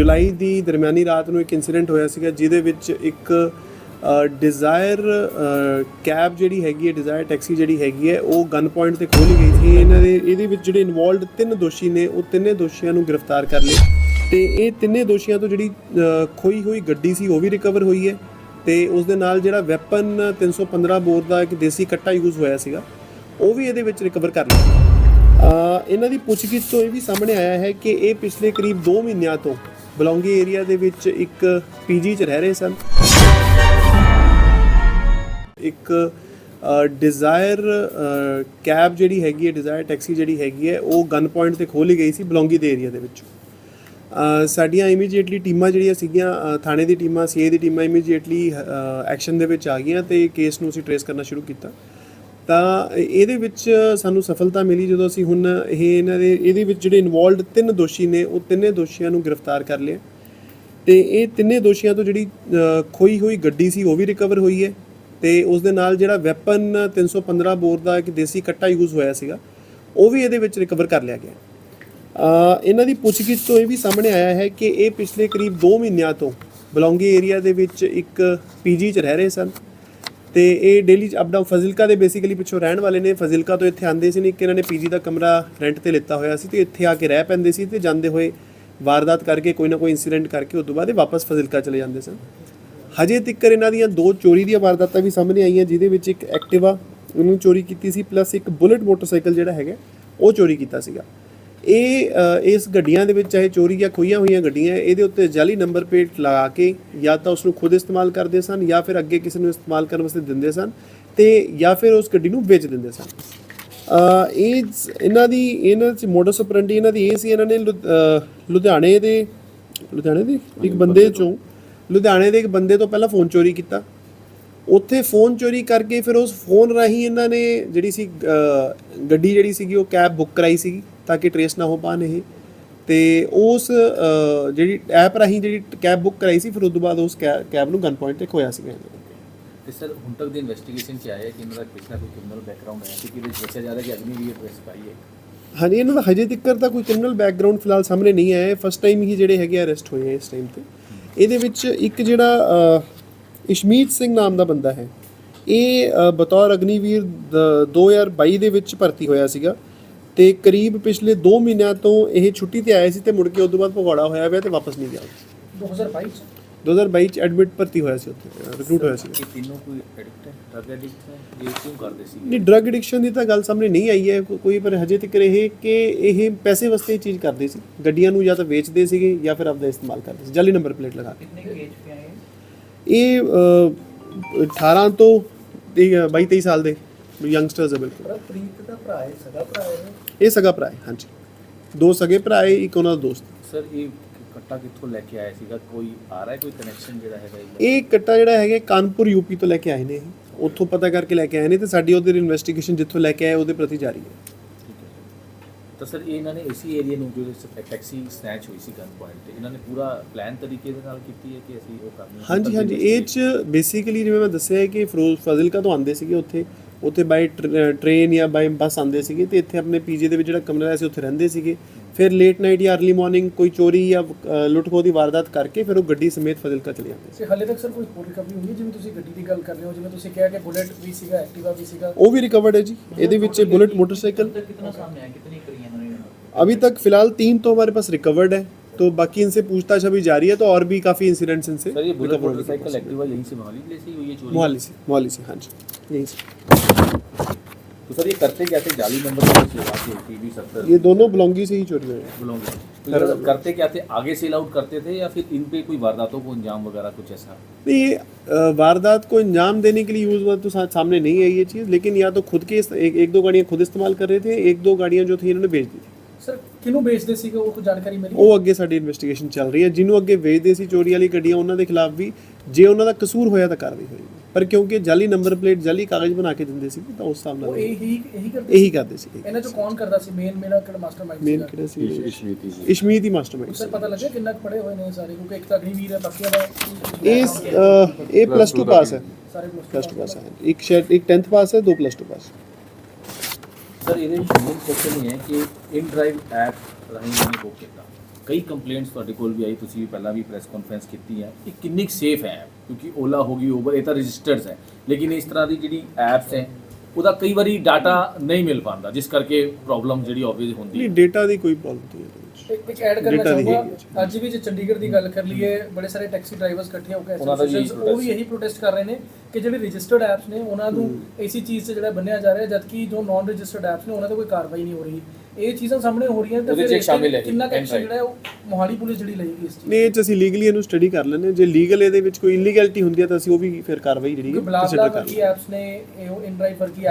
ਜੁਲਾਈ ਦੀ ਦਰਮਿਆਨੀ ਰਾਤ ਨੂੰ ਇੱਕ ਇਨਸੀਡੈਂਟ ਹੋਇਆ ਸੀਗਾ, ਜਿਹਦੇ ਵਿੱਚ ਇੱਕ ਡਿਜ਼ਾਇਰ ਕੈਬ ਜਿਹੜੀ ਹੈਗੀ ਹੈ ਡਿਜ਼ਾਇਰ ਟੈਕਸੀ ਜਿਹੜੀ ਹੈਗੀ ਹੈ, ਉਹ ਗਨ ਪੁਆਇੰਟ ਤੇ ਖੋਲੀ ਗਈ ਸੀ। ਇਹਨਾਂ ਦੇ, ਇਹਦੇ ਵਿੱਚ ਜਿਹੜੇ ਇਨਵੋਲਡ ਤਿੰਨ ਦੋਸ਼ੀ ਨੇ, ਉਹ ਤਿੰਨੇ ਦੋਸ਼ੀਆਂ ਨੂੰ ਗ੍ਰਿਫਤਾਰ ਕਰ ਲਿਆ ਤੇ ਇਹ ਤਿੰਨੇ ਦੋਸ਼ੀਆਂ ਤੋਂ ਜਿਹੜੀ ਖੋਈ ਹੋਈ ਗੱਡੀ ਸੀ, ਉਹ ਵੀ ਰਿਕਵਰ ਹੋਈ ਹੈ। ਤੇ ਉਸ ਦੇ ਨਾਲ ਜਿਹੜਾ ਵੈਪਨ 315 ਬੋਰ ਦਾ ਇੱਕ ਦੇਸੀ ਕੱਟਾ ਯੂਜ਼ ਹੋਇਆ ਸੀਗਾ, ਉਹ ਵੀ ਇਹਦੇ ਵਿੱਚ ਰਿਕਵਰ ਕਰ ਲਿਆ। ਇਹਨਾਂ ਦੀ ਪੁੱਛਗਿੱਛ ਤੋਂ ਇਹ ਵੀ ਸਾਹਮਣੇ ਆਇਆ ਹੈ ਕਿ ਇਹ ਪਿਛਲੇ ਕਰੀਬ 2 ਮਹੀਨਿਆਂ ਤੋਂ ਬਲੌਂਗੀ ਏਰੀਆ ਦੇ ਵਿੱਚ ਇੱਕ ਪੀਜੀ 'ਚ ਰਹਿ ਰਹੇ ਸਨ। ਇੱਕ ਡਿਜ਼ਾਇਰ ਕੈਬ ਜਿਹੜੀ ਹੈਗੀ ਹੈ ਡਿਜ਼ਾਇਰ ਟੈਕਸੀ ਜਿਹੜੀ ਹੈਗੀ ਹੈ, ਉਹ ਗਨ ਪੁਆਇੰਟ ਤੇ ਖੋਲੀ ਗਈ ਸੀ ਬਲੌਂਗੀ ਦੇ ਏਰੀਆ ਦੇ ਵਿੱਚ। ਸਾਡੀਆਂ ਇਮੀਡੀਏਟਲੀ ਟੀਮਾਂ ਜਿਹੜੀਆਂ ਸੀਗੀਆਂ ਥਾਣੇ ਦੀ ਟੀਮਾਂ ਸੀਏ ਦੀ ਟੀਮਾਂ ਇਮੀਡੀਏਟਲੀ ਐਕਸ਼ਨ ਦੇ ਵਿੱਚ ਆ ਗਈਆਂ ਤੇ ਕੇਸ ਨੂੰ ਅਸੀਂ ਟਰੇਸ ਕਰਨਾ ਸ਼ੁਰੂ ਕੀਤਾ। ਤਾਂ ਇਹਦੇ ਵਿੱਚ ਸਾਨੂੰ ਸਫਲਤਾ ਮਿਲੀ ਜਦੋਂ ਅਸੀਂ ਹੁਣ ਇਹ ਇਹਨਾਂ ਦੇ ਇਹਦੇ ਵਿੱਚ ਜਿਹੜੇ ਇਨਵੋਲਡ ਤਿੰਨ ਦੋਸ਼ੀ ਨੇ ਉਹ ਤਿੰਨੇ ਦੋਸ਼ੀਆਂ ਨੂੰ ਗ੍ਰਿਫਤਾਰ ਕਰ ਲਿਆ। ਤੇ ਇਹ ਤਿੰਨੇ ਦੋਸ਼ੀਆਂ ਤੋਂ ਜਿਹੜੀ ਖੋਈ ਹੋਈ ਗੱਡੀ ਸੀ ਉਹ ਵੀ ਰਿਕਵਰ ਹੋਈ ਹੈ। ਤੇ ਉਸ ਦੇ ਨਾਲ ਜਿਹੜਾ ਵੈਪਨ 315 ਬੋਰ ਦਾ ਇੱਕ ਦੇਸੀ ਕੱਟਾ ਯੂਜ਼ ਹੋਇਆ ਸੀਗਾ ਉਹ ਵੀ ਇਹਦੇ ਵਿੱਚ ਰਿਕਵਰ ਕਰ ਲਿਆ ਗਿਆ। ਅ, ਇਹਨਾਂ ਦੀ ਪੁੱਛਗਿੱਛ ਤੋਂ ਇਹ ਵੀ ਸਾਹਮਣੇ ਆਇਆ ਹੈ ਕਿ ਇਹ ਪਿਛਲੇ ਕਰੀਬ 2 ਮਹੀਨਿਆਂ ਤੋਂ ਬਲੌਂਗੀ ਏਰੀਆ ਦੇ ਵਿੱਚ ਇੱਕ ਪੀਜੀ 'ਚ ਰਹਿ ਰਹੇ ਸਨ। ਤੇ ਇਹ ਡੇਲੀ ਅਪ ਡਾਊਨ ਫਜ਼ਿਲਕਾ ਦੇ ਬੇਸਿਕਲੀ ਪਿੱਛੋਂ ਰਹਿਣ ਵਾਲੇ ਨੇ। ਫਜ਼ਿਲਕਾ ਤੋਂ ਇੱਥੇ ਆਂਦੇ ਸੀ ਨਹੀਂ ਕਿ ਇਹਨਾਂ ਨੇ ਪੀਜੀ ਦਾ ਕਮਰਾ ਰੈਂਟ ਤੇ ਲਿੱਤਾ ਹੋਇਆ ਸੀ ਤੇ ਇੱਥੇ ਆ ਕੇ ਰਹਿ ਪੈਂਦੇ ਸੀ ਤੇ ਜਾਂਦੇ ਹੋਏ ਵਾਰਦਾਤ ਕਰਕੇ ਕੋਈ ਨਾ ਕੋਈ ਇਨਸੀਡੈਂਟ ਕਰਕੇ ਉਸ ਤੋਂ ਬਾਅਦ ਇਹ ਵਾਪਸ ਫਜ਼ਿਲਕਾ ਚਲੇ ਜਾਂਦੇ ਸਨ। ਹਜੇ ਤੱਕਰ ਇਹਨਾਂ ਦੀਆਂ ਦੋ ਚੋਰੀ ਦੀਆਂ ਵਾਰਦਾਤਾਂ ਵੀ ਸਾਹਮਣੇ ਆਈਆਂ, ਜਿਹਦੇ ਵਿੱਚ ਇੱਕ ਐਕਟਿਵਾ ਉਹਨੂੰ ਚੋਰੀ ਕੀਤੀ ਸੀ ਪਲੱਸ ਇੱਕ ਬੁਲਟ ਮੋਟਰਸਾਈਕਲ ਜਿਹੜਾ ਹੈਗਾ, ਉਹ ਚੋਰੀ ਕੀਤਾ ਸੀਗਾ। ਇਹ ਇਸ ਗੱਡੀਆਂ ਦੇ ਵਿੱਚ ਚਾਹੇ ਚੋਰੀ ਜਾਂ ਖੋਈਆਂ ਹੋਈਆਂ ਗੱਡੀਆਂ ਇਹਦੇ ਉੱਤੇ ਜਾਲੀ ਨੰਬਰ ਪਲੇਟ ਲਗਾ ਕੇ ਜਾਂ ਤਾਂ ਉਸ ਨੂੰ ਖੁਦ ਇਸਤੇਮਾਲ ਕਰਦੇ ਸਨ ਜਾਂ ਫਿਰ ਅੱਗੇ ਕਿਸੇ ਨੂੰ ਇਸਤੇਮਾਲ ਕਰਨ ਵਾਸਤੇ ਦਿੰਦੇ ਸਨ ਤੇ ਜਾਂ ਫਿਰ ਉਸ ਗੱਡੀ ਨੂੰ ਵੇਚ ਦਿੰਦੇ ਸਨ। ਅ, ਇਹ ਇਹਨਾਂ ਦੀ ਇਹਨਾਂ ਚ ਮੋਡਸ ਆਪਰੈਂਡੀ ਇਹਨਾਂ ਦੀ ਇਹ ਸੀ ਇਹਨਾਂ ਨੇ ਲੁ- ਲੁਧਿਆਣੇ ਦੇ ਲੁਧਿਆਣੇ ਦੇ? ਇੱਕ ਬੰਦੇ ਚੋਂ ਲੁਧਿਆਣੇ ਦੇ ਇੱਕ ਬੰਦੇ ਤੋਂ ਪਹਿਲਾਂ ਫੋਨ ਚੋਰੀ ਕੀਤਾ। ਉੱਥੇ ਫੋਨ ਚੋਰੀ ਕਰਕੇ ਫਿਰ ਉਸ ਫੋਨ ਰਾਹੀਂ ਇਹਨਾਂ ਨੇ ਜਿਹੜੀ ਸੀ ਗੱਡੀ ਜਿਹੜੀ ਸੀਗੀ ਉਹ ਕੈਬ ਬੁੱਕ ਕਰਾਈ ਸੀਗੀ। ਤਾਂ ਕਿ ਟਰੇਸ ਨਾ ਹੋ ਪਾਣ ਇਹ। ਤੇ ਉਸ ਜਿਹੜੀ ਐਪ ਰਾਹੀਂ ਜਿਹੜੀ ਕੈਬ ਬੁੱਕ ਕਰਾਈ ਸੀ ਫਿਰ ਉਸ ਤੋਂ ਬਾਅਦ ਉਸ ਕੈ- ਕੈਬ ਨੂੰ ਗਨ ਪੁਆਇੰਟ ਤੇ ਖੋਇਆ ਇਹਨਾਂ ਨੇ ਤੇ ਸਰ ਹੁਣ ਤੱਕ ਦੀ ਇਨਵੈਸਟੀਗੇਸ਼ਨ ਚ ਆਇਆ ਕਿ ਇਹਨਾਂ ਦਾ ਪਿਛਲਾ ਕੋਈ ਕ੍ਰਿਮੀਨਲ ਬੈਕਗ੍ਰਾਉਂਡ ਹੈ ਕਿਉਂਕਿ ਇਹਦੇ ਵਿੱਚ ਦੱਸਿਆ ਜਾ ਰਿਹਾ ਕਿ ਅਗਨੀ ਵੀ ਅਡਰੈਸ ਪਾਈ ਹੈ। ਹਾਂਜੀ ਇਹਨਾਂ ਦਾ ਹਜੇ ਤੱਕ ਤਾਂ ਕੋਈ ਕ੍ਰਿਮੀਨਲ ਬੈਕਗ੍ਰਾਉਂਡ ਫਿਲਹਾਲ ਸਾਹਮਣੇ ਨਹੀਂ ਆਇਆ। ਫਸਟ ਟਾਈਮ ਹੀ ਜਿਹੜੇ ਹੈਗੇ ਅਰੈਸਟ ਹੋਏ ਆ ਇਸ ਟਾਈਮ ਤੇ। ਇਹਦੇ ਵਿੱਚ ਇੱਕ ਜਿਹੜਾ ਇਸ਼ਮੀਤ ਸਿੰਘ ਨਾਮ ਦਾ ਬੰਦਾ ਹੈ। ਇਹ ਬਤੌਰ ਅਗਨੀਵੀਰ ਦ- 2022 ਦੇ ਵਿੱਚ ਭਰਤੀ ਹੋਇਆ ਸੀਗਾ। ਤੇ ਕਰੀਬ ਪਿਛਲੇ 2 ਮਹੀਨਿਆਂ ਤੋਂ ਇਹ ਛੁੱਟੀ ਤੇ ਆਇਆ ਸੀ ਤੇ ਮੁੜ ਕੇ ਉਸ ਤੋਂ ਬਾਅਦ ਭਗੌੜਾ ਹੋਇਆ ਹੋਇਆ ਤੇ ਵਾਪਸ ਨਹੀਂ ਗਿਆ। 2022 ਚ? 2022 ਚ ਐਡਮਿਟ ਭਰਤੀ ਹੋਇਆ ਸੀ ਉੱਥੇ ਰਿਕਰੂਟ ਹੋਇਆ ਸੀ। ਇਹ ਤਿੰਨੋਂ ਕੋਈ ਐਡਿਕਟ ਹੈ? ਡਰਗ ਐਡਿਕਟ ਹੈ? ਇਹ ਕਿਉਂ ਕਰਦੇ ਸੀ? ਨਹੀਂ ਡਰਗ ਐਡਿਕਸ਼ਨ ਦੀ ਤਾਂ ਗੱਲ ਸਾਹਮਣੇ ਨਹੀਂ ਆਈ ਹੈ ਕੋਈ ਪਰ ਹਜੇ ਤੱਕ ਇਹ ਕਿ ਇਹ ਪੈਸੇ ਵਾਸਤੇ ਇਹ ਚੀਜ਼ ਕਰਦੇ ਸੀ। ਗੱਡੀਆਂ ਨੂੰ ਜਾਂ ਤਾਂ ਵੇਚਦੇ ਸੀਗੇ ਜਾਂ ਫਿਰ ਆਪਦਾ ਇਸਤੇਮਾਲ ਕਰਦੇ ਸੀ। ਜਾਲੀ ਨੰਬਰ ਪਲੇਟ ਲਗਾ ਕੇ। ਕਿੰਨੇ ਏਜ ਆਏ ਇਹ? ਅ, 18 ਤੋਂ 22 23 ਸਾਲ ਦੇ। ਯੰਗਸਟਰਸ ਹੈ ਬਿਲਕੁਲ। ਪਰ ਪ੍ਰੀਤ ਦਾ ਭਰਾ ਹੈ ਸਗਾ ਭਰਾ ਹੈ ਇਹ ਸਗਾ ਭਰਾ ਹੈ ਹਾਂਜੀ। ਦੋ ਸਗੇ ਭਰਾ ਹੈ ਇੱਕ ਉਹਨਾਂ ਦਾ ਦੋਸਤ। ਸਰ ਇਹ ਕੱਟਾ ਕਿੱਥੋਂ ਲੈ ਕੇ ਆਇਆ ਸੀਗਾ? ਕੋਈ ਆ ਰਿਹਾ ਹੈ ਕੋਈ ਕਨੈਕਸ਼ਨ ਜਿਹੜਾ ਹੈਗਾ ਇਹਦਾ? ਇਹ ਕੱਟਾ ਜਿਹੜਾ ਹੈਗਾ ਕਾਨਪੁਰ ਯੂਪੀ ਤੋਂ ਲੈ ਕੇ ਆਏ ਨੇ ਇਹ। ਉੱਥੋਂ ਪਤਾ ਕਰਕੇ ਲੈ ਕੇ ਆਏ ਨੇ ਤੇ ਸਾਡੀ ਉਹਦੇ ਇਨਵੈਸਟੀਗੇਸ਼ਨ ਜਿੱਥੋਂ ਲੈ ਕੇ ਆਏ ਉਹਦੇ ਪ੍ਰਤੀ ਜਾਰੀ ਹੈ। ਠੀਕ ਹੈ ਤਾਂ ਸਰ ਇਹ ਇਹਨਾਂ ਨੇ ਇਸੀ ਏਰੀਆ ਨੂੰ ਜੋ ਟੈਕਸੀ ਸਨੈਚ ਹੋਈ ਸੀ ਗਨ ਪੁਆਇੰਟ ਤੇ ਇਹਨਾਂ ਨੇ ਪੂਰਾ ਪਲਾਨ ਤਰੀਕੇ ਦੇ ਨਾਲ ਕੀਤੀ ਹੈ ਕਿ ਅਸੀਂ ਉਹ ਕਰਨੀ ਹੈ? ਹਾਂਜੀ ਹਾਂਜੀ। ਇਹ ਚ ਬੇਸਿਕਲੀ ਜਿਵੇਂ ਮੈਂ ਦੱਸਿਆ ਹੈ ਕਿ ਫਿਰੋਜ਼ ਫਾਜ਼ਿਲਕਾ ਤੋਂ ਆਉਂਦੇ ਸੀਗੇ ਉੱਥੇ। ਉੱਥੇ ਬਾਈ ਟ੍ਰੇਨ ਜਾਂ ਬਾਈ ਬੱਸ ਆਉਂਦੇ ਸੀਗੇ ਤੇ ਇੱਥੇ ਆਪਣੇ ਪੀਜੀ ਦੇ ਵਿੱਚ ਜਿਹੜਾ ਕਮਰਾ ਸੀ ਉੱਥੇ ਰਹਿੰਦੇ ਸੀਗੇ। ਫਿਰ ਲੇਟ ਨਾਈਟ ਜਾਂ अर्ਲੀ ਮਾਰਨਿੰਗ ਕੋਈ ਚੋਰੀ ਜਾਂ ਲੁੱਟ ਖੋਹ ਦੀ ਵਾਰਦਾਤ ਕਰਕੇ ਫਿਰ ਉਹ ਗੱਡੀ ਸਮੇਤ ਫਜ਼ਿਲਕਾ ਚਲੇ ਜਾਂਦੇ ਸੀ। ਹਲੇ ਤੱਕ ਸਰ ਕੋਈ ਹੋਰ ਰਿਕਵਰੀ ਹੋਈ ਜਿਵੇਂ ਤੁਸੀਂ ਗੱਡੀ ਦੀ ਗੱਲ ਕਰ ਰਹੇ ਹੋ ਜਿਵੇਂ ਤੁਸੀਂ ਕਿਹਾ ਕਿ ਬੁਲੇਟ ਵੀ ਸੀਗਾ ਐਕਟਿਵਾ ਵੀ ਸੀਗਾ। ਉਹ ਵੀ ਰਿਕਵਰਡ ਹੈ ਜੀ। ਇਹਦੇ ਵਿੱਚ ਬੁਲੇਟ ਮੋਟਰਸਾਈਕਲ ਕਿੰਨਾ ਸਾਹਮਣੇ ਆਇਆ ਕਿਤਨੀ ਕਰੀਆਂ ਅभी तक फिलहाल तीन तो हमारे पास रिकवर्ड है तो बाकी इनसे पूछताछ अभी जारी है तो और भी काफ़ी इंसिडेंट्स इनसे मोहाली से मोहाली से हाँ जी। यहीं से। तो सर ये करते क्या थे? जाली नंबर सत्तर। ये दोनों बिलोंगी से ही चोरी हुए तो करते क्या थे? आगे सेल आउट करते थे या फिर इन पे कोई वारदातों को अंजाम वगैरह कुछ ऐसा? नहीं ये वारदात को अंजाम देने के लिए यूज़ हुआ तो सामने नहीं है ये चीज़ लेकिन या तो खुद के एक, एक दो गाड़ियाँ खुद इस्तेमाल कर रहे थे एक दो गाड़ियाँ जो थी इन्होंने बेच दी थी। ਸਰ ਕਿਹਨੂੰ ਵੇਚਦੇ ਸੀਗੇ? ਉਹ ਕੋਈ ਜਾਣਕਾਰੀ ਮਿਲੀ? ਉਹ ਅੱਗੇ ਸਾਡੀ ਇਨਵੈਸਟੀਗੇਸ਼ਨ ਚੱਲ ਰਹੀ ਹੈ। ਜਿਹਨੂੰ ਅੱਗੇ ਵੇਚਦੇ ਸੀ ਚੋਰੀ ਵਾਲੀ ਗੱਡੀਆਂ ਉਹਨਾਂ ਦੇ ਖਿਲਾਫ ਵੀ ਜੇ ਉਹਨਾਂ ਦਾ ਕਸੂਰ ਹੋਇਆ ਤਾਂ ਕਾਰਵਾਈ ਹੋਏਗੀ। ਪਰ ਕਿਉਂਕਿ ਜਾਲੀ ਨੰਬਰ ਪਲੇਟ ਜਾਲੀ ਕਾਗਜ਼ ਬਣਾ ਕੇ ਦਿੰਦੇ ਸੀ ਤਾਂ ਉਸ ਹਿਸਾਬ ਉਹ ਨਾਲ ਇਹੀ ਇਹੀ ਕਰਦੇ ਇਹੀ ਕਰਦੇ ਸੀ। ਇਹਨਾਂ ਚੋਂ ਕੌਣ ਕਰਦਾ ਸੀ? ਮੇਨ ਮੇਰਾ ਕਿਹੜਾ ਮਾਸਟਰਮਾਈਂਡ ਮੇਨ ਸੀਗਾ? ਕਿਹੜਾ ਸੀ? ਇਸ਼ਮੀਤ ਹੀ ਮਾਸਟਰਮਾਈਂਡ ਸਰ ਪਤਾ ਲੱਗਿਆ ਕਿੰਨਾ ਕੁ ਪੜੇ ਹੋਏ ਨੇ ਸਾਰੇ? ਕਿਉਂਕਿ ਇੱਕ ਤਾਂ ਅਗਨੀਵੀਰ ਹੈ ਬਾਕੀਆਂ ਦਾ ਇਹ ਅ, ਇਹ ਪਲੱਸ 2 ਪਾਸ ਹੈ। ਸਾਰੇ plus two ਪਲੱਸ 2 ਪਾਸ ਹੈ। ਇੱਕ ਸ਼ਾਇਦ ਇੱਕ 10th ਪਾਸ ਹੈ ਦੋ ਪਲੱਸ 2 ਪਾਸ ਸਰ, ਇਹਦੇ ਵਿੱਚ ਮੇਨ ਕੁਐਸਚਨ ਇਹ ਹੈ ਕਿ ਇਨ ਡਰਾਈਵ ਐਪ ਰਾਹੀਂ ਇਹਨੇ ਬੁੱਕ ਕੀਤਾ। ਕਈ ਕੰਪਲੇਂਟਸ ਤੁਹਾਡੇ ਕੋਲ ਵੀ ਆਈ, ਤੁਸੀਂ ਵੀ ਪਹਿਲਾਂ ਵੀ ਪ੍ਰੈਸ ਕਾਨਫਰੰਸ ਕੀਤੀ ਹੈ। ਇਹ ਕਿੰਨੀ ਸੇਫ ਹੈ? ਕਿਉਂਕਿ ਓਲਾ ਹੋ ਗਈ ਉਬਰ ਇਹ ਤਾਂ ਰਜਿਸਟਰਡ ਹੈ। ਲੇਕਿਨ ਇਸ ਤਰ੍ਹਾਂ ਦੀ ਜਿਹੜੀ ਐਪਸ ਹੈ, ਉਹਦਾ ਕਈ ਵਾਰੀ ਡਾਟਾ ਨਹੀਂ ਮਿਲ ਪਾਉਂਦਾ, ਜਿਸ ਕਰਕੇ ਪ੍ਰੋਬਲਮ ਜਿਹੜੀ ਆਬਵੀਅਸ ਹੁੰਦੀ ਨਹੀਂ ਡੇਟਾ ਦੀ ਕੋਈ ਪ੍ਰੋਬਲਮ ਨਹੀਂ ਵਿੱਚ ਇੱਕ ਇੱਕ ਐਡ ਕਰਨਾ ਚਾਹੂੰਗਾ। ਅੱਜ ਵੀ ਜੇ ਚੰਡੀਗੜ੍ਹ ਦੀ ਗੱਲ ਕਰ ਲਈਏ ਬੜੇ ਸਾਰੇ ਟੈਕਸੀ ਡਰਾਈਵਰਸ ਇਕੱਠੇ ਹੋ ਕੇ associations, ਉਹ ਵੀ ਇਹੀ ਪ੍ਰੋਟੈਸਟ ਕਰ ਰਹੇ ਨੇ ਕਿ ਜਿਹੜੇ ਰਜਿਸਟਰਡ ਐਪਸ ਨੇ ਉਹਨਾਂ ਨੂੰ ਇਸੀ ਚੀਜ਼ 'ਚ ਜਿਹੜਾ ਬੰਨਿਆ ਜਾ ਰਿਹਾ ਜਦਕਿ ਜੋ ਨਾਨ ਰਜਿਸਟਰਡ ਐਪਸ ਨੇ ਉਹਨਾਂ ਤੇ ਕੋਈ ਕਾਰਵਾਈ ਨਹੀਂ ਹੋ ਰਹੀ। ਇਹ ਚੀਜ਼ਾਂ ਸਾਹਮਣੇ ਹੋ ਰਹੀਆਂ 'ਚ ਫਿਰ ਕਿੰਨਾ ਐਕਸ਼ਨ. ਜਿਹੜਾ ਉਹ ਮੋਹਾਲੀ ਪੁਲਿਸ ਜਿਹੜੀ ਲਏਗੀ ਇਸ ਚੀਜ਼ ਨਹੀਂ ਇਹ 'ਚ ਅਸੀਂ ਲੀਗਲੀ ਇਹਨੂੰ ਸਟੱਡੀ ਕਰ ਲੈਂਦੇ ਹਾਂ। ਜੇ ਲੀਗਲ ਇਹਦੇ ਵਿੱਚ ਕੋਈ ਇਲੀਗੈਲਿਟੀ ਹੁੰਦੀ ਹੈ ਤਾਂ ਅਸੀਂ ਉਹ ਵੀ ਫਿਰ ਕਾਰਵਾਈ ਜਿਹੜੀ ਹੈ ਬਲਾਬਲਾ ਕਰ ਵਰਗੀ ਐਪਸ ਨੇ ਇਹ ਇਨ ਡਰਾਈਵ ਵਰਗੀ